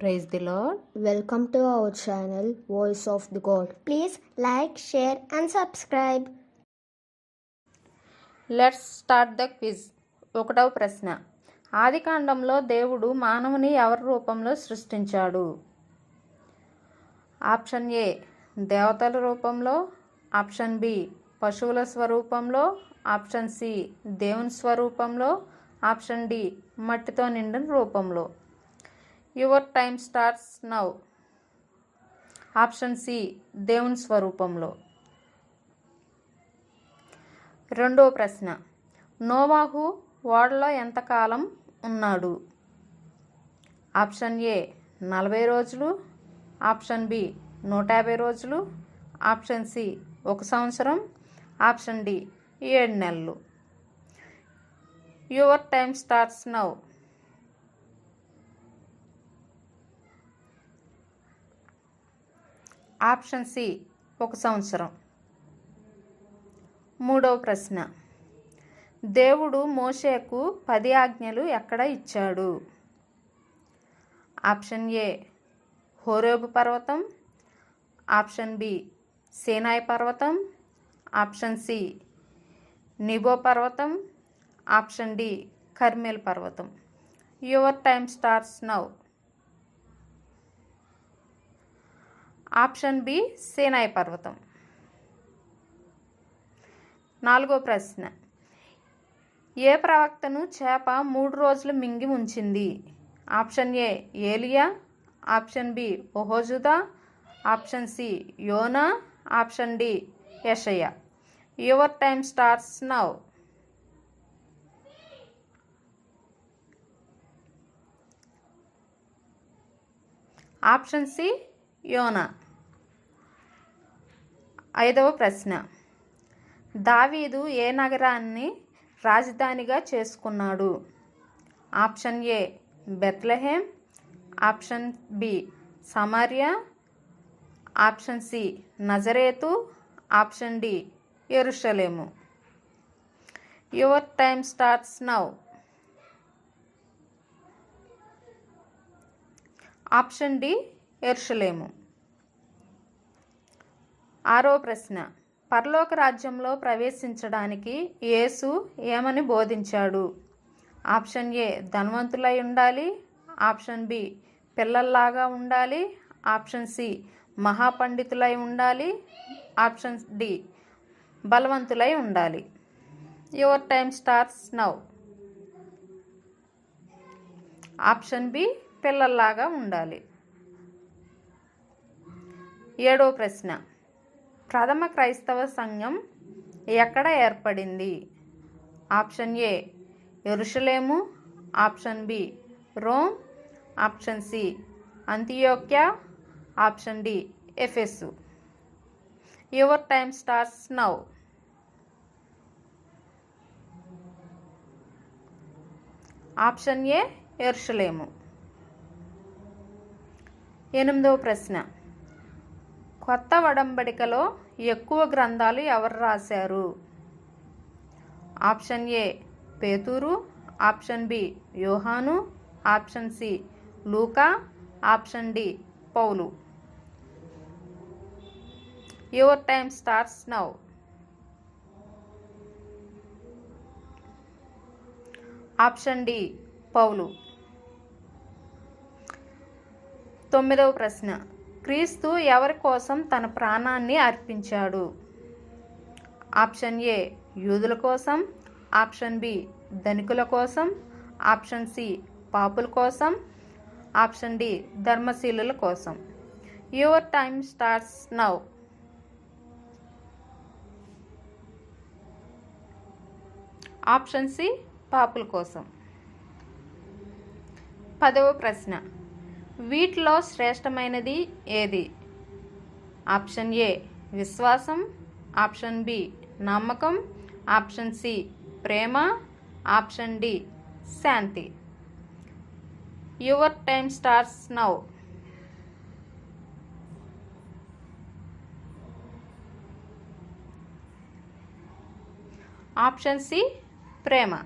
Praise the Lord Welcome to our channel Voice of the God. Please like, share, and subscribe. Let's start the quiz ఒకటవ ప్రశ్న. ఆదికాండంలో దేవుడు మానవుని ఎవరి రూపంలో సృష్టించాడు? ఆప్షన్ ఏ దేవతల రూపంలో. ఆప్షన్ బి పశువుల స్వరూపంలో. ఆప్షన్ సి దేవుని స్వరూపంలో. ఆప్షన్ డి మట్టితో నిండిన రూపంలో. Your time starts now. Option C దేవుని స్వరూపంలో. రెండో ప్రశ్న. నోవాహు ఓడలో ఎంతకాలం ఉన్నాడు? ఆప్షన్ ఏ నలభై రోజులు. ఆప్షన్ బి నూట యాభై రోజులు. ఆప్షన్ సి ఒక సంవత్సరం. ఆప్షన్ డి ఏడు నెలలు. Your time starts now. Option C ఒక సంవత్సరం. మూడవ ప్రశ్న. దేవుడు మోషేకు పది ఆజ్ఞలు ఎక్కడ ఇచ్చాడు? ఆప్షన్ ఏ హోరేబు పర్వతం. ఆప్షన్ బి సేనాయ్ పర్వతం. ఆప్షన్ సి నిబో పర్వతం. ఆప్షన్ డి కర్మేల్ పర్వతం. Your time starts now. Option B Sinai పర్వతం. నాలుగో ప్రశ్న. ఏ ప్రవక్తను చేప మూడు రోజులు మింగి ఉంచింది? ఆప్షన్ ఏ ఏలియా ఆప్షన్ బి ఓహోజుదా ఆప్షన్ సి యోనా option D Yeshaya. Your time starts now. Option C యోనా. ఐదవ ప్రశ్న. దావీదు ఏ నగరాన్ని రాజధానిగా చేసుకున్నాడు? Option A Bethlehem option B Samaria. Option C Nazareth. Option D ఎరుషలేము. Your time starts now. Option D ఎరుషలేము. ఆరో ప్రశ్న. పరలోక రాజ్యంలో ప్రవేశించడానికి యేసు ఏమని బోధించాడు? ఆప్షన్ ఏ ధనవంతులై ఉండాలి. ఆప్షన్ బి పిల్లల్లాగా ఉండాలి. ఆప్షన్ సి మహాపండితులై ఉండాలి. ఆప్షన్ డి బలవంతులై ఉండాలి. Your time starts now. Option B పిల్లల్లాగా ఉండాలి. ఏడో ప్రశ్న. ప్రథమ క్రైస్తవ సంఘం ఎక్కడ ఏర్పడింది? ఆప్షన్ ఏ ఎరుషలేము option B Rome. Option C అంతియోక్యా. Option D Ephesus. Your time starts now. Option A ఎరుషలేము ఎనిమిదవ ప్రశ్న. కొత్త వడంబడికలో ఎక్కువ గ్రంథాలు ఎవరు రాశారు? ఆప్షన్ ఏ పేతూరు. ఆప్షన్ బి యోహాను. ఆప్షన్ సి లూకా. Option D Paul. Your time starts now. Option D పౌలు. తొమ్మిదవ ప్రశ్న. క్రీస్తు ఎవరి కోసం తన ప్రాణాన్ని అర్పించాడు? ఆప్షన్ ఏ యూదుల కోసం. ఆప్షన్ బి ధనికుల కోసం. ఆప్షన్ సి పాపుల కోసం. ఆప్షన్ డి ధర్మశీలుల కోసం. Your time starts now. Option C పాపుల కోసం. పదవ ప్రశ్న. వీటిలో శ్రేష్టమైనది ఏది? ఆప్షన్ ఏ విశ్వాసం. ఆప్షన్ బి నమ్మకం. ఆప్షన్ సి ప్రేమ. Option D Shanti. Your time starts now. Option C Prema.